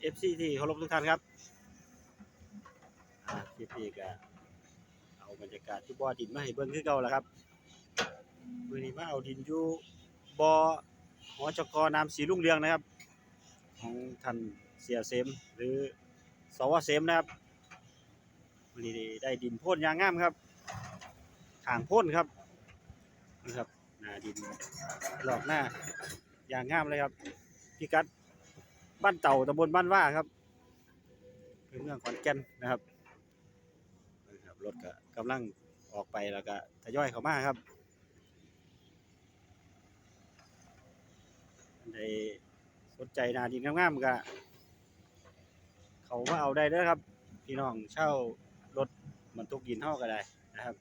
เอฟซีที่เคารพทุกท่านครับอ่าคลิปนี้ก็เอาบรรยากาศที่บ่อดินมาให้เบิ่งคือเก่าแล้วครับมื้อนี้มาเอาดินอยู่บ่อหอจกนามสีรุ่งเรืองนะครับ ของท่านเสียเสมหรือสวเสมนะครับมื้อนี้ได้ดินพ่นยางงามครับทางพ่นครับนะครับหน้าดินหลอกหน้ายางงามเลยครับพิกัด บ้านเต่าตำบลบ้านว่าครับเป็นเมืองขอนแก่นนะครับนะครับรถก็กำลังออกไปแล้วก็ทยอยเข้ามาครับในสนใจนาดินงามๆก็เขามาเอาได้เด้อครับ พี่น้องเช่ารถบรรทุกดินเท่าก็ได้นะครับ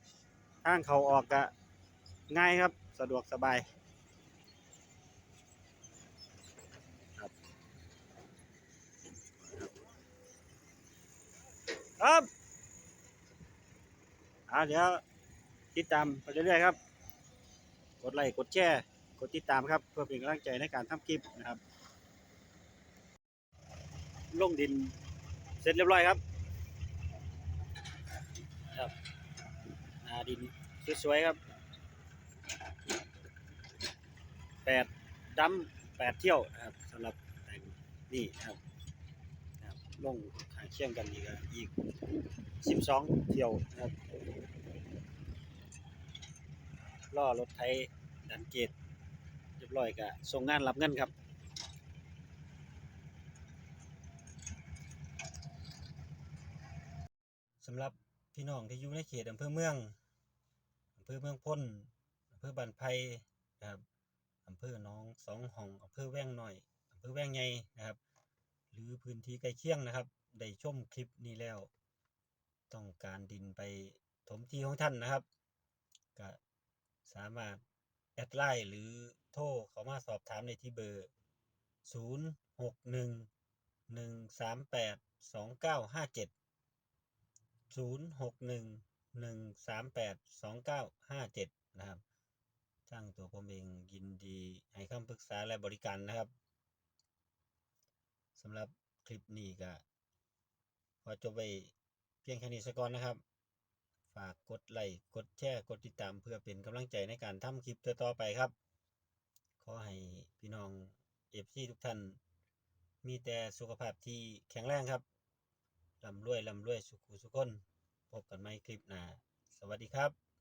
ทางเขาออกก็ง่ายครับสะดวกสบาย ครับอ่าเดี๋ยวติดตามไปเรื่อยๆครับ กดไลค์กดแชร์กดติดตามครับ เพื่อเป็นกำลังใจในการทำคลิปนะครับ ลงดินเสร็จเรียบร้อยครับครับอ่าดินสวยๆครับแปดดำแปดเที่ยวนะครับสำหรับแต่งนี่ครับลงขางเคียงกันอีกอีก สิบสองเที่ยวนะครับล่อรถไทยดันเกตเรียบร้อยก็ส่งงานรับเงินครับสำหรับพี่น้องที่อยู่ในเขตอำเภอเมืองอำเภอเมืองพ้นอำเภอบ้านไผ่นะครับอำเภอหนองสองห้องอำเภอแว้งน้อยอำเภอแว้งใหญ่นะครับ หรือพื้นที่ใกล้เคียงนะครับ ได้ชมคลิปนี้แล้ว ต้องการดินไปถมที่ของท่านนะครับ ก็สามารถแอดไลน์หรือโทรเข้ามาสอบถามในที่เบอร์ 0 6 1 1 3 8 2 9 5 7 0 6 1 1 3 8 2 9 5 7 นะครับทางตัวผมเองยินดีให้คำปรึกษาและบริการนะครับสำหรับคลิปนี้ก็ขอจบไป พียงแค่นี้สักก่อนนะครับ ฝากกดไลค์กดแชร์กดติดตามเพื่อเป็นกำลังใจในการทำคลิปต่อๆไปครับ ขอให้พี่น้องเอฟซีทุกท่านมีแต่สุขภาพที่แข็งแรงครับลำรวยลำรวยสุขุสุขคน พบกันใหม่คลิปหน้า สวัสดีครับ